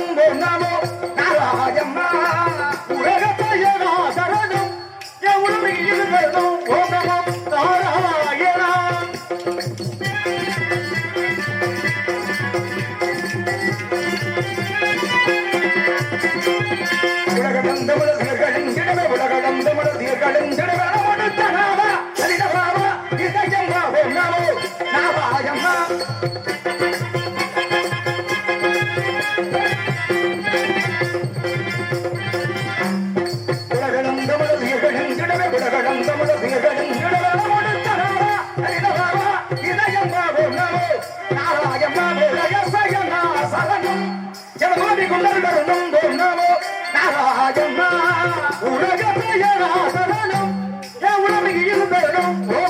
குந்தரனும் ஓடாமோ நாராயணா உலகத்தையடா சரணம் எவ்வளவு இருந்தடும் ஓடமோ Narayana Hey, no, no.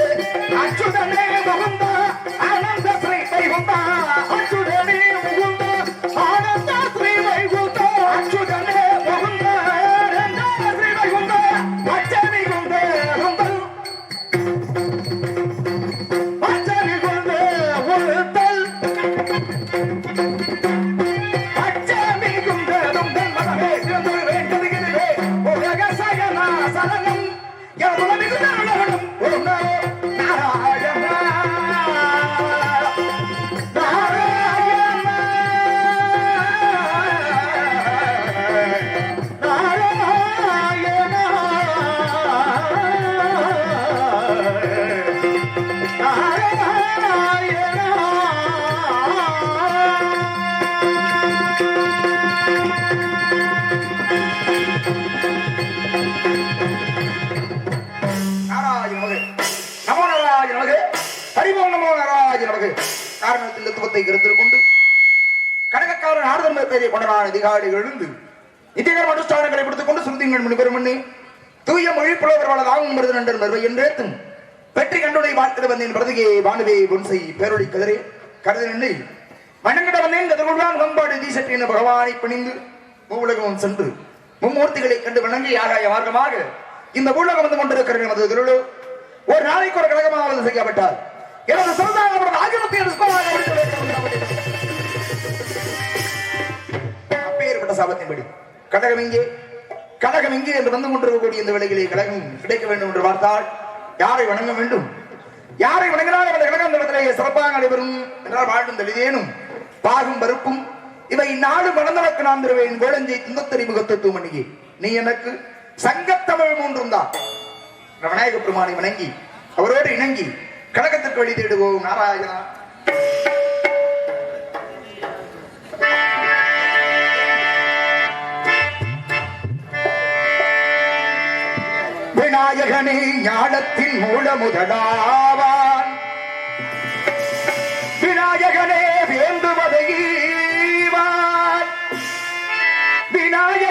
நாராயணமகே காரணத்தில் தத்துவத்தை கருத்தில் கொண்டு கடகக்காரன் ஆறுதல் பேரை கொண்டனான அதிகாரிகள் எழுந்து நிதிநேரம் அனுஷ்டானங்களை பிடித்துக் கொண்டு சுருதிங்கள் முனிபெரும் தூய மொழி புலவர்களால் ஆகும் மருது நண்பர் மருவை என்றேத்தும் வெற்றி கண்டுடை வாழ்த்திட வந்தேன் பிரதிகையை வானுவே பொன்சை பேரொழி கதரே கருது நின்று வணங்கிட வந்தேன் கதிர்கொள்வான் வம்பாடு தீசட்டின பகவானை பணிந்து மூவுலகம் சென்று மும்மூர்த்திகளை கண்டு வணங்கி ஆகாய மார்க்கமாக இந்த ஊழகம் வந்து கொண்டிருக்கிற நமது திருடு ஒரு நாளைக்கு ஒரு கழகமாக செய்யப்பட்டார் எனது சொந்தம் ஆகியவத்தை அப்பேற்பட்ட சாபத்தின்படி. கடகம் இங்கே கடகம் இங்கே என்று வந்து கொண்டிருக்கக்கூடிய இந்த விலையிலே கடகம் கிடைக்க வேண்டும் என்று பார்த்தால் யாரை வணங்க வேண்டும்? யாரை வணங்கினால் அவரது கடகம் இடத்திலே சிறப்பாக நடைபெறும் என்றால் வாழும் தெளிதேனும் பாகும் பருப்பும் இவை நாடு மனநலக்கு நான் தருவேன். வேளஞ்சை துந்தத்தறி முகத்தத்துவம் அன்னியே நீ எனக்கு சங்கத்தமிழ் மூன்றும் தான் விநாயக பெருமானை வணங்கி அவரோடு இணங்கி கழகத்திற்கு வழி தேடுவோம் நாராயணா. விநாயகனே ஞானத்தின் மூல முதலாவான். விநாயகனே வேண்டுவதை விநாயக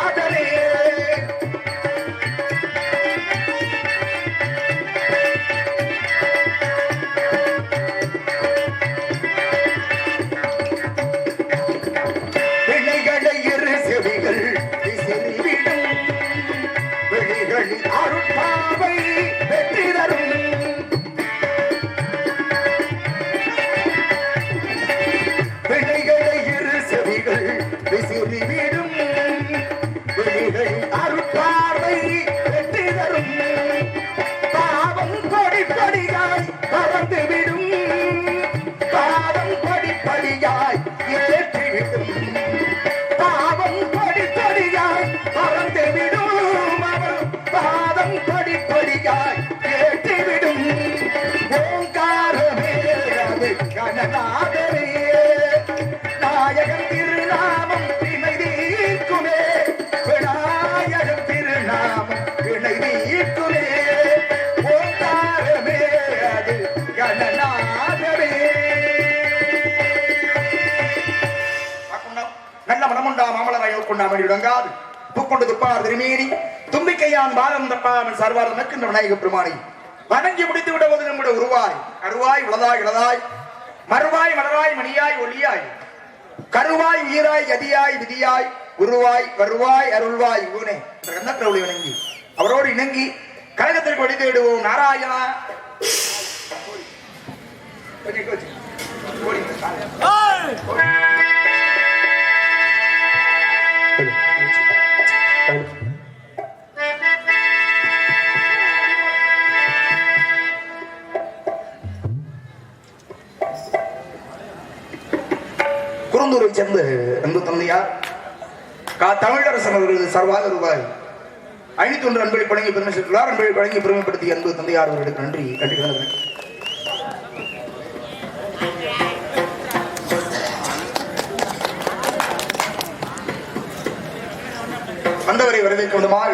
Hey! மாமலராய் விளங்காது புக்கொண்டு துப்பார் திருமேனி தும்பிக்கையான் பாலம் தப்பாமல் சர்வார் நக்கின்ற விநாயக பெருமானை. வணங்கி முடித்து விடுவது நம்முடைய உருவாய். கருவாய் உளதாய் இளதாய் மறுவாய் மலராய் மணியாய் ஒளியாய். கருவாய் உயிராய் கதியாய் விதியாய் உருவாய் வருவாய் அருள்வாய் ஊனே. என்ற கந்தக்கடவுளை வணங்கி அவரோடு இணங்கி கழகத்திற்கு வழி தேடுவோம் நாராயணா. கொஞ்சம் கொஞ்சம். ஓடி. சேர்ந்த அன்பு தந்தையார் கா. தமிழரசன் அவர்களது சர்வாத ரூபாய் ஐநூத்தி ஒன்று அன்பை வழங்கி பெருமை சேர்த்துள்ளார். அன்பை வழங்கி பெருமைப்படுத்திய அன்பு தந்தையார் அவர்களுக்கு நன்றி. நன்றி கலந்து வந்தவரை வரவேற்க விதமாக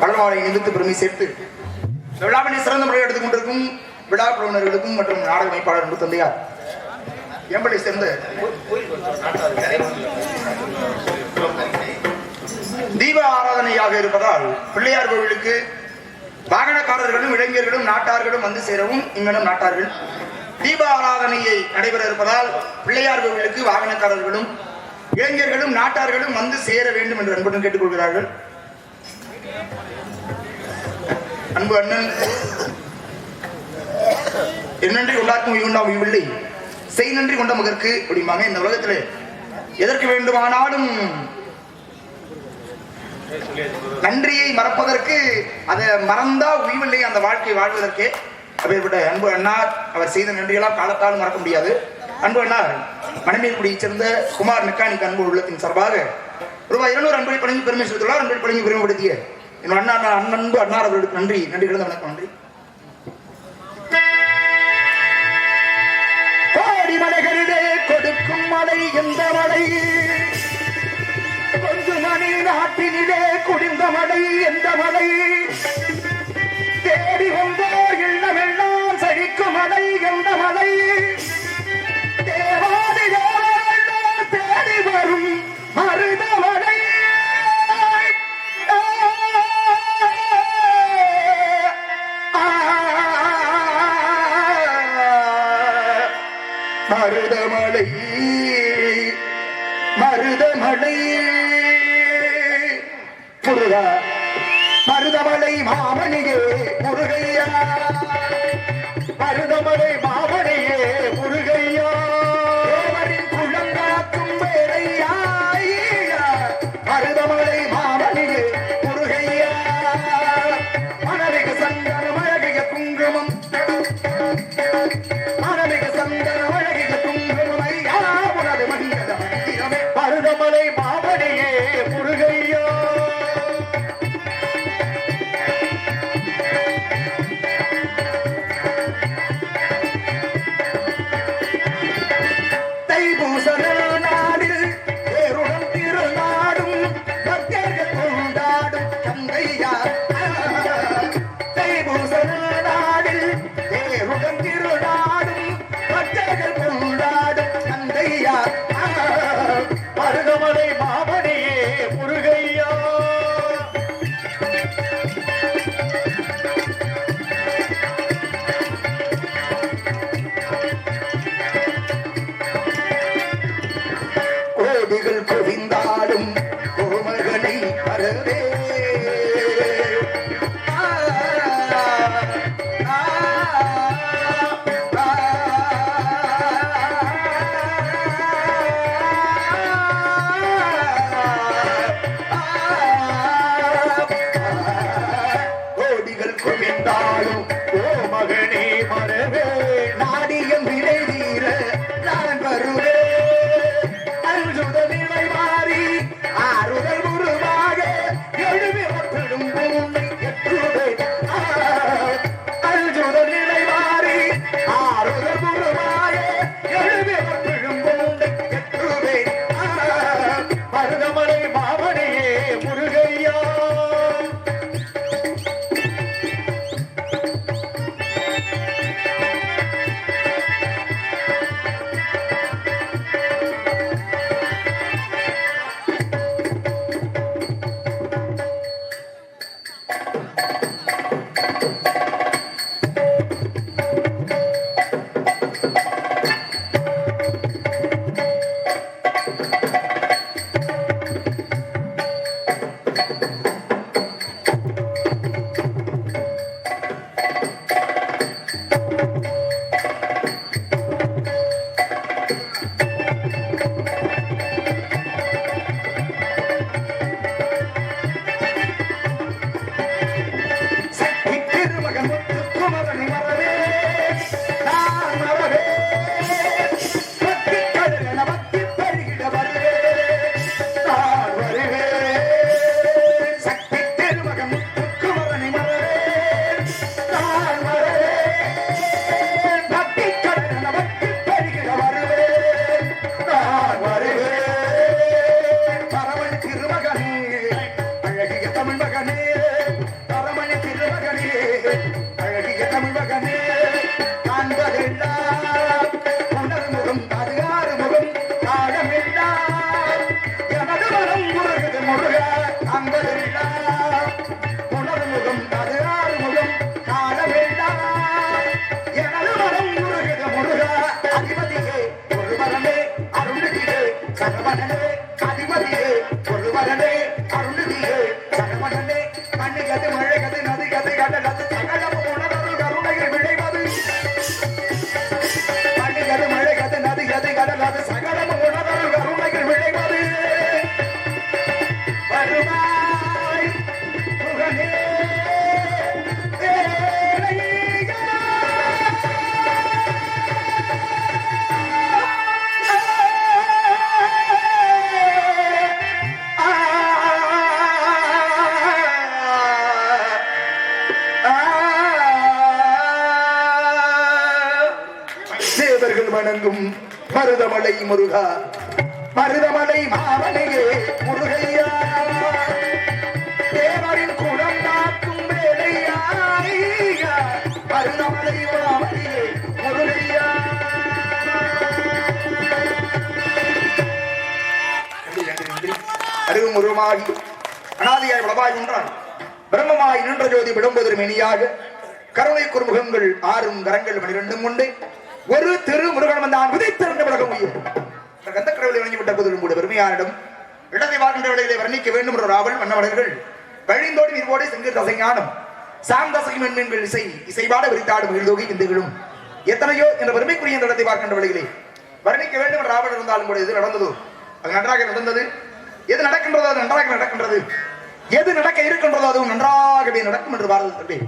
பலமாலை நிமித்து பெருமை சேர்த்து இந்த விழாவினை சிறந்த முறையை எடுத்துக் கொண்டிருக்கும் விழா குழுவினர்களுக்கும் மற்றும் நாடக அமைப்பாளர் அன்பு தந்தையார் எம்பளை சேர்ந்த தீப ஆராதனையாக இருப்பதால் பிள்ளையார் கோவிலுக்கு வாகனக்காரர்களும் இளைஞர்களும் நாட்டார்களும் வந்து சேரவும் இங்கனும் நாட்டார்கள். தீப ஆராதனையை நடைபெற இருப்பதால் பிள்ளையார் கோவிலுக்கு வாகனக்காரர்களும் இளைஞர்களும் நாட்டார்களும் வந்து சேர வேண்டும் என்று அன்புடன் கேட்டுக்கொள்கிறார்கள். அன்பு அண்ணன் என்னன்றி கொண்டாக்கும் உண்டாம் இவ்வில்லை. செய் நன்றி கொண்ட மகற்கு அப்படிம்பாங்க இந்த உலகத்தில். எதற்கு வேண்டுமானாலும் நன்றியை மறப்பதற்கு அதை மறந்தா உய்வில்லை அந்த வாழ்க்கை வாழ்வதற்கு. அப்பேற்பட்ட அன்பு அண்ணா அவர் செய்த நன்றிகளால் காலத்தாலும் மறக்க முடியாது. அன்பு அண்ணா மணமேல்குடியை சேர்ந்த குமார் மெக்கானிக் அன்பு உள்ளத்தின் சார்பாக ரூபாய் இருநூறு அன்பை பழங்கி பெருமை செலுத்துள்ளார் அன்பை பழங்கி பெருமைப்படுத்திய என்னோட அண்ணா அண்ணன்பு அண்ணார் அவர்களுக்கு நன்றி நன்றி கிடந்த வணக்கம் நன்றி. மலைகளிலே கொடுக்கும் மலை எந்த மலை கொஞ்சம் மணி நாட்டினிலே குடிந்த மலை எந்த மலை தேடி வந்தோ இல்லமெல்லாம் செழிக்கும் மலை எந்த மலை Usa வீடுகள் வணங்கும் மருதமலை முருகா. மருதமலை மாமலையே முருகையா. தேவரின் குடம் காக்கும் வேலையா மருதமலை மாமலையே முருகையா. நன்றி, நன்றி, உருவமாகி அனாதியாய் வளவாய் நின்றான். பிரம்மமாய் நின்ற ஜோதி விடும்பதற்கு இனியாக. கருணை குறுமுகங்கள் ஆறும் கரங்கள் பனிரெண்டும் கொண்டு ஒரு திரு முருகன் வந்தான். உதைத்திருந்த உலகம் உயிர். கந்த கடவுளை வழங்கிவிட்ட போதிலும் கூட பெருமையாரிடம் இடத்தை வாழ்கின்ற விலைகளை வர்ணிக்க வேண்டும் என்ற ராவல் வண்ணவர்கள் வழிந்தோடி இருவோடு செங்கு தசைஞானம் சாந்தசை மென்மீன்கள் இசை இசைபாட விரித்தாடும் விழுதோகி விந்துகளும் எத்தனையோ என்ற பெருமைக்குரிய இந்த இடத்தை பார்க்கின்ற வழிகளை வர்ணிக்க வேண்டும் என்ற ராவல் இருந்தாலும் கூட எது நடந்ததோ? அது நன்றாக நடந்தது. எது நடக்கின்றதோ அது நன்றாக நடக்கின்றது. எது நடக்க இருக்கின்றதோ அதுவும் நன்றாகவே நடக்கும் என்று பாரதத்தில்